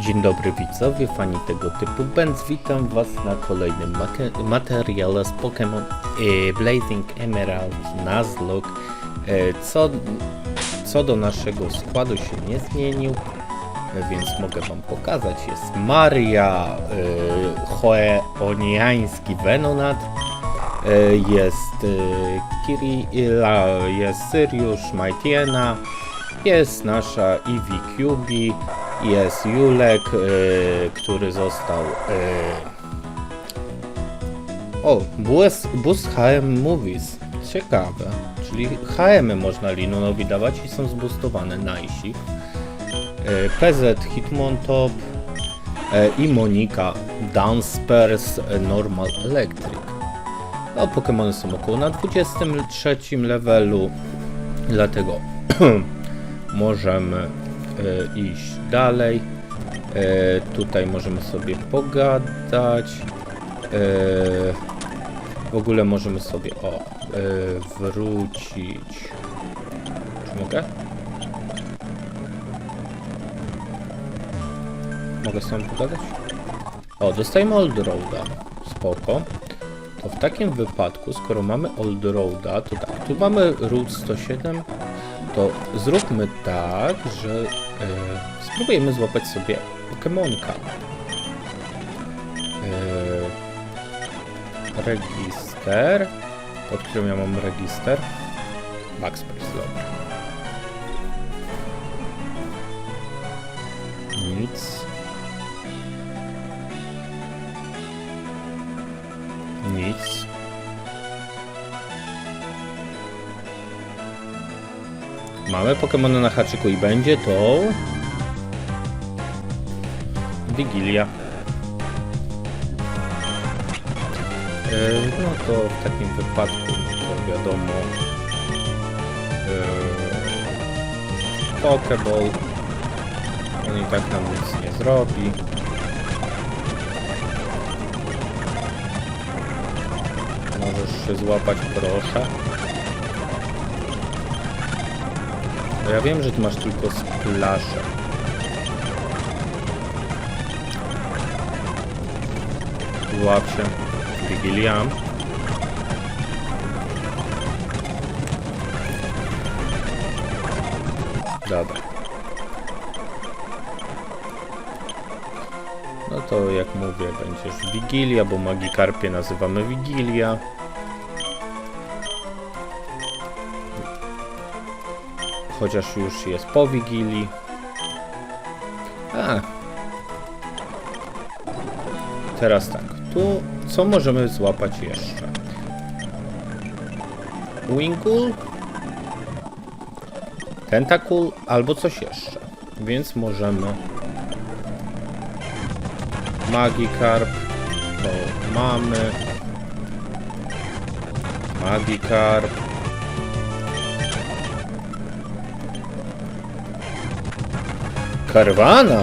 Dzień dobry widzowie, fani tego typu Benz, witam was na kolejnym materiale z Pokémon e, Blazing Emerald Nuzlocke. E, co, co do naszego składu się nie zmienił, e, więc mogę wam pokazać. Jest Maria, e, Choeoniański Venonat, e, jest e, Kirilla, jest Syriusz, Majtiena, jest nasza Eevee Cubi, jest Julek, e, który został. E, o, bus, bus HM Movies. Ciekawe. Czyli HM można Linunowi dawać i są zbustowane najsi. E, PZ Hitmontop e, i Monika Downspurs e, Normal Electric. No, Pokémony są około na 23 levelu, dlatego możemy iść dalej. E, tutaj możemy sobie pogadać. E, w ogóle możemy sobie o e, wrócić. Czy mogę? Mogę sam pogadać? O, dostajemy Old Roada. Spoko. To w takim wypadku, skoro mamy Old Roada, to tak, tu mamy Route 107, to zróbmy tak, że e, spróbujemy złapać sobie Pokemonka. E, register, pod którym ja mam register. Backspace, dobra. Nic. Nic. Mamy Pokemony na haczyku i będzie to... Wigilia. E, No to w takim wypadku to wiadomo e, Pokeball on i tak nam nic nie zrobi. Możesz się złapać proszę. Ja wiem, że ty masz tylko splasze. Łap się. Wigilia. Dobra. No to jak mówię, będziesz Wigilia, bo Magikarpie nazywamy Wigilia. Chociaż już jest po Wigilii. A. Teraz tak, tu co możemy złapać jeszcze? Winkul, Tentacool albo coś jeszcze. Więc możemy Magikarp to mamy Magikarp Karwana.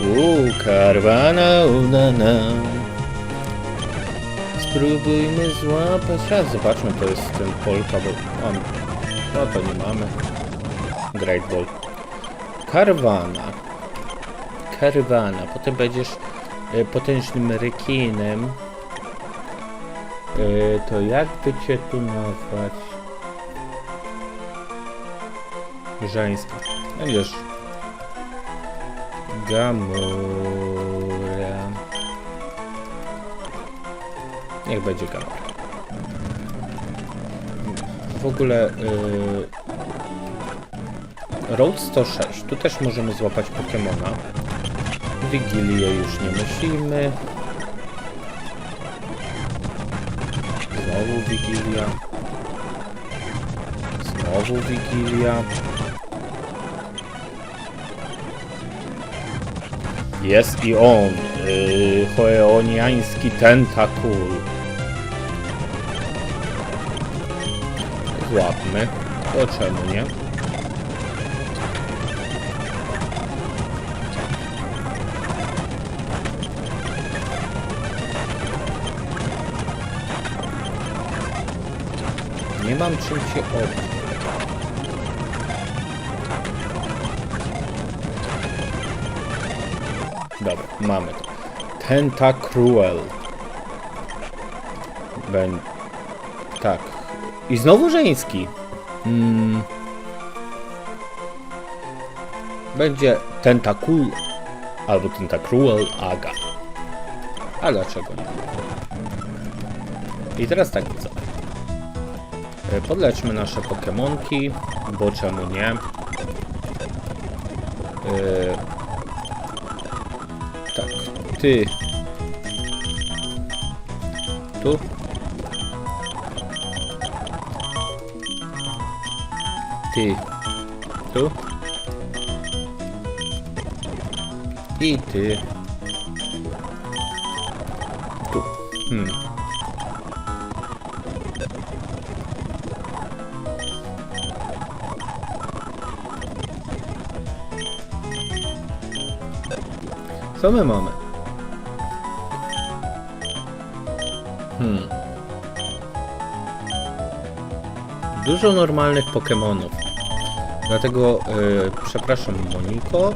Uuu, karwana udana. Spróbujmy złapać A, zobaczmy, to jest ten Polka, bo on... No to nie mamy. Great Ball. Karwana. Karwana, potem będziesz e, potężnym rekinem. E, to jakby cię tu nazwać? Żeński. Będziesz Gamora. Niech będzie Gamora. W ogóle y, Road 106. Tu też możemy złapać Pokemona. Wigilię już nie musimy. Znowu Wigilia. Znowu Wigilia. Jest i on. Yy, Choeoniański Tentacool. Złapmy. To czemu nie? Nie mam czym cię odbić. Mamy to. Tentacruel. Ben... Tak. I znowu żeński. Mm. Będzie Tentacul albo Tentacruel Aga. A dlaczego nie? I teraz tak widzę. E, Podleczmy nasze Pokemonki, bo czemu nie? Tak, ty. Tu. Ty. Tu. I ty. Tu. Hmm. Co my mamy? Hmm. Dużo normalnych Pokemonów. Dlatego yy, przepraszam Moniko,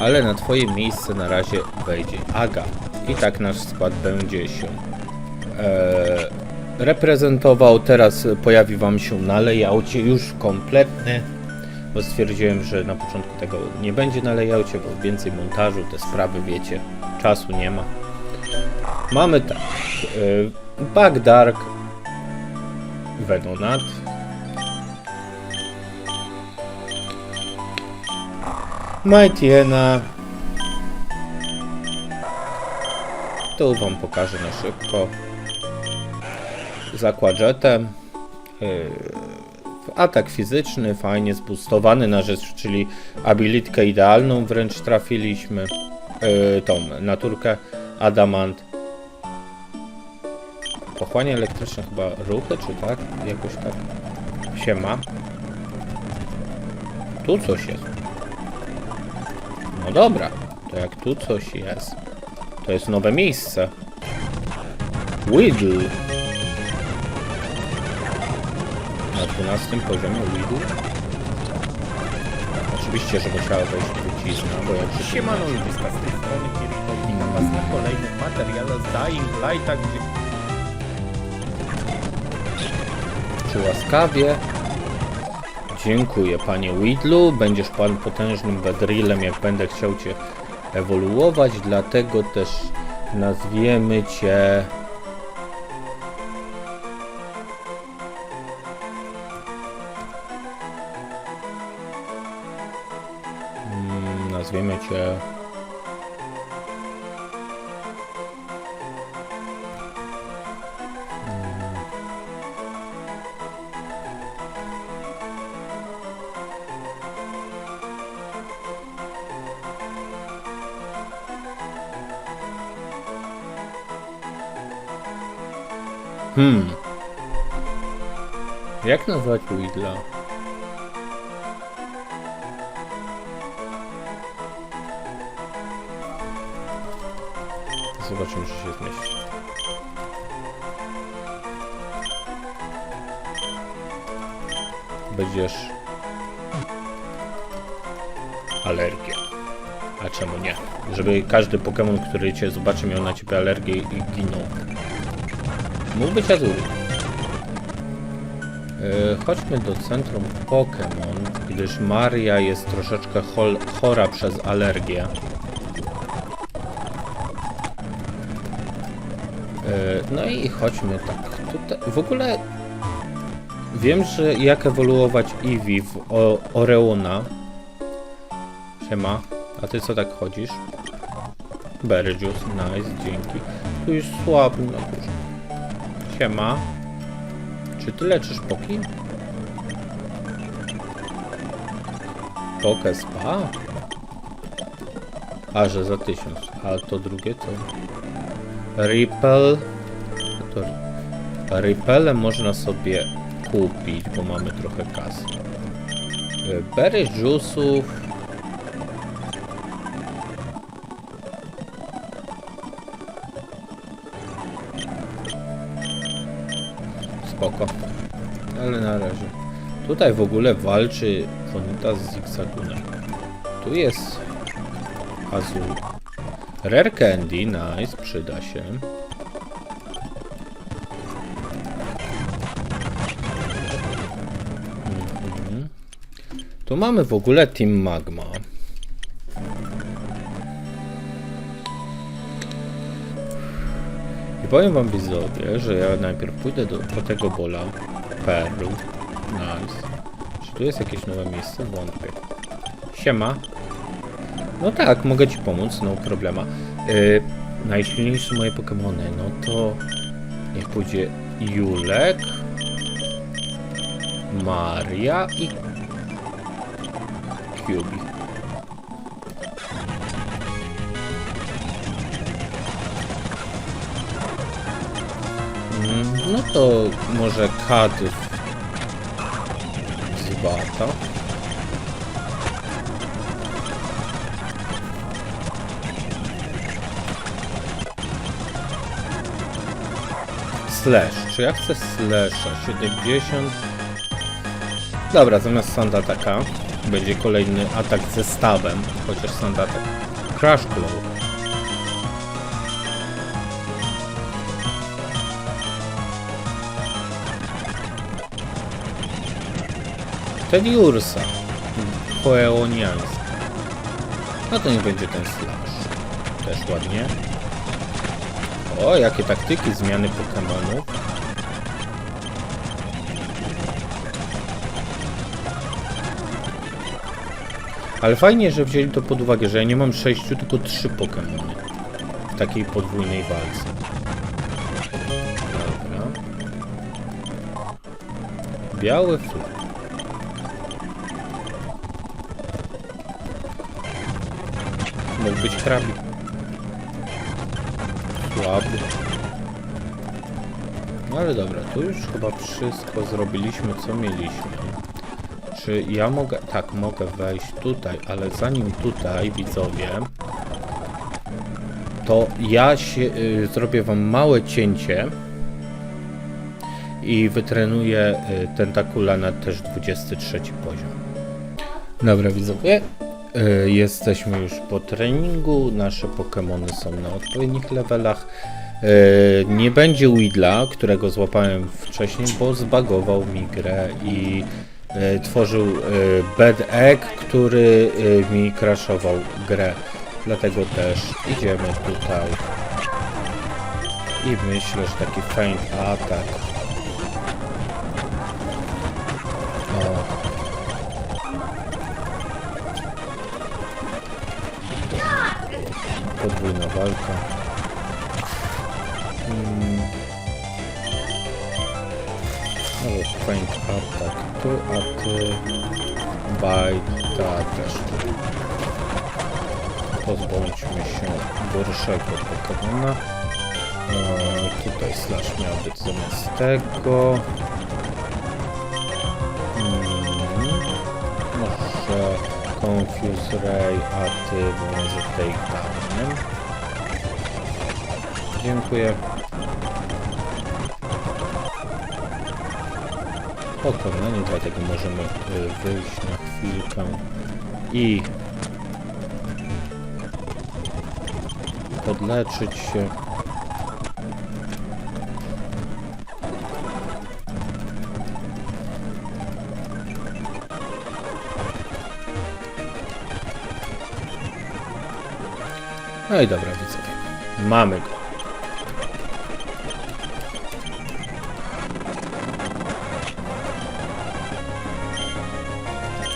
ale na twoje miejsce na razie wejdzie Aga. I tak nasz skład będzie się e, reprezentował. Teraz pojawi wam się na layoutie już kompletny, bo stwierdziłem, że na początku tego nie będzie na layoutie, bo więcej montażu, te sprawy wiecie, czasu nie ma. Mamy tak, e, Back Dark, Venonat, Mightyena. Tu wam pokażę na szybko. Zakładżetem. Yy, atak fizyczny, fajnie zboostowany na rzecz, czyli abilitkę idealną wręcz trafiliśmy. Yy, tą naturkę Adamant. Pochłania elektryczne chyba ruchy, czy tak? Jakoś tak się ma. Tu coś jest. No dobra, to jak tu coś jest, to jest nowe miejsce. Whittle. Na 12 poziomie Whittle. Oczywiście, że musiała wejść wycisna, bo jak się... Siemano ludziska, z tej strony Kirito, witam was na kolejnym materiale z Dying Lighta, gdzie... Czy łaskawie Dziękuję panie Widlu. Będziesz pan potężnym bedrillem, jak będę chciał cię ewoluować, dlatego też nazwiemy cię. Mm, Nazwiemy cię. Jak nazwać Widla? Zobaczymy, czy się zmieści. Będziesz... Alergia. A czemu nie? Żeby każdy Pokémon, który cię zobaczy, miał na ciebie alergię i ginął. Mógł być Azuri. Yy, chodźmy do centrum Pokémon, gdyż Maria jest troszeczkę chora przez alergię. Yy, no i chodźmy tak. Tutaj, w ogóle wiem, że jak ewoluować Eevee w o- Oreona. Siema. A ty co tak chodzisz? Berry nice, dzięki. Tu już górze. Siema. Czy ty leczysz poki? Poke spa? A, że za tysiąc. A to drugie to... Ripple... Ripple można sobie kupić, bo mamy trochę kasy. Y, Berry juice'ów... Tutaj w ogóle walczy Fonita z Zigzagunem. Tu jest Azul. Rare Candy, nice, przyda się. Mhm. Tu mamy w ogóle Team Magma. I powiem wam widzowie, że ja najpierw pójdę do, po tego bola Pearl. Nice. Czy tu jest jakieś nowe miejsce? Wątpię. Siema. No tak, mogę ci pomóc, no problema. Yy, najsilniejsze moje Pokémony, no to niech pójdzie Julek, Maria i Cubi. Mm, No to może Kad z Bata. Slash. Czy ja chcę slasha? 70. Dobra, zamiast sandataka będzie kolejny atak ze stawem, chociaż sandatak. Crash Claw. Wtedy Ursa. Poeoniańska. No to nie będzie ten slash. Też ładnie. O, jakie taktyki zmiany Pokemonów. Ale fajnie, że wzięli to pod uwagę, że ja nie mam sześciu, tylko trzy Pokemony. W takiej podwójnej walce. Dobra. Biały flak. Mógł być hrabik. Słaby. No ale dobra, tu już chyba wszystko zrobiliśmy, co mieliśmy. Czy ja mogę... Tak, mogę wejść tutaj, ale zanim tutaj, widzowie, to ja się y, zrobię wam małe cięcie i wytrenuję y, tentakula na też 23 poziom. Dobra, widzowie, y, jesteśmy już po treningu, nasze Pokémony są na odpowiednich levelach. Y, nie będzie Widla, którego złapałem wcześniej, bo zbagował mi grę i y, tworzył Bad Egg, który mi crashował grę. Dlatego też idziemy tutaj. I myślę, że taki feint atak. Walka. Mm. No bo feint atak tu, a ty bajta też tu. Pozbądźmy się gorszego Pokemona. E, tutaj slash miał być zamiast tego. Mm. Może Confuse Ray, a ty może tej karnym. Dziękuję. Pokonanie, dlatego możemy y, wyjść na chwilkę i podleczyć się. No i dobra, widzowie. Mamy go.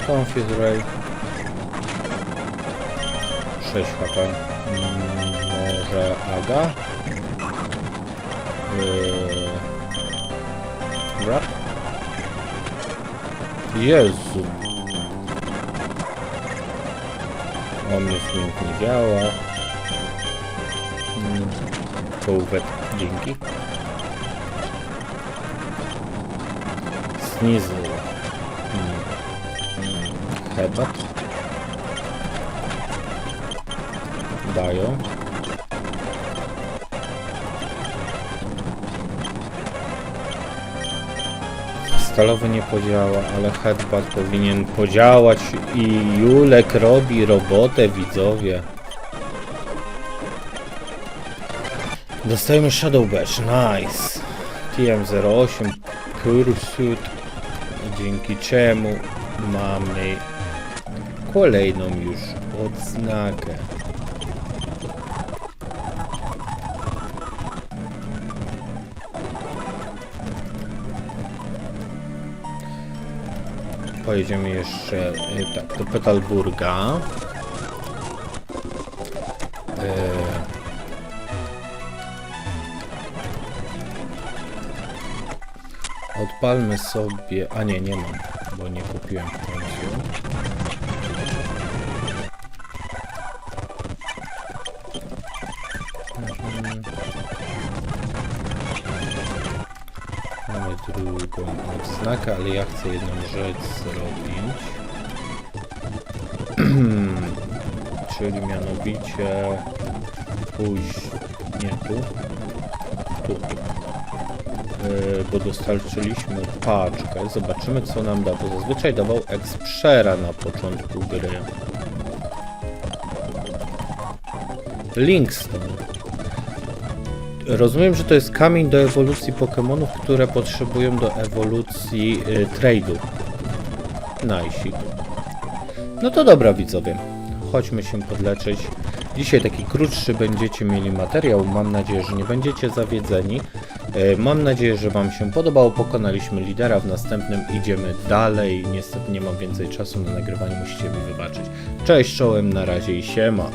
Confuse Ray. 6 HP. Mm, Może Aga? Yy... Jezu. O mnie swing nie działa. Mm, Kołwet, dzięki. Snizzle. Headshot. Dają. Stalowy nie podziała, ale headbutt powinien podziałać i Julek robi robotę, widzowie. Dostajemy Shadow Bash, nice. TM08 Pursuit, dzięki czemu mamy kolejną już odznakę. Pojedziemy jeszcze y, tak, do Petalburga. Y, Odpalmy sobie. A nie, nie mam, bo nie kupiłem drugą odznakę, ale ja chcę jedną rzecz zrobić. Czyli mianowicie pójść nie tu, tu. Yy, bo dostarczyliśmy paczkę. Zobaczymy co nam da, bo zazwyczaj dawał Expera na początku gry. Linkstone. Rozumiem, że to jest kamień do ewolucji Pokémonów, które potrzebują do ewolucji y, trade'u. Najsik. No to dobra widzowie, chodźmy się podleczyć. Dzisiaj taki krótszy będziecie mieli materiał, mam nadzieję, że nie będziecie zawiedzeni. E, Mam nadzieję, że Wam się podobało. Pokonaliśmy lidera, w następnym idziemy dalej. Niestety nie mam więcej czasu na nagrywanie, musicie mi wybaczyć. Cześć czołem, na razie i siema.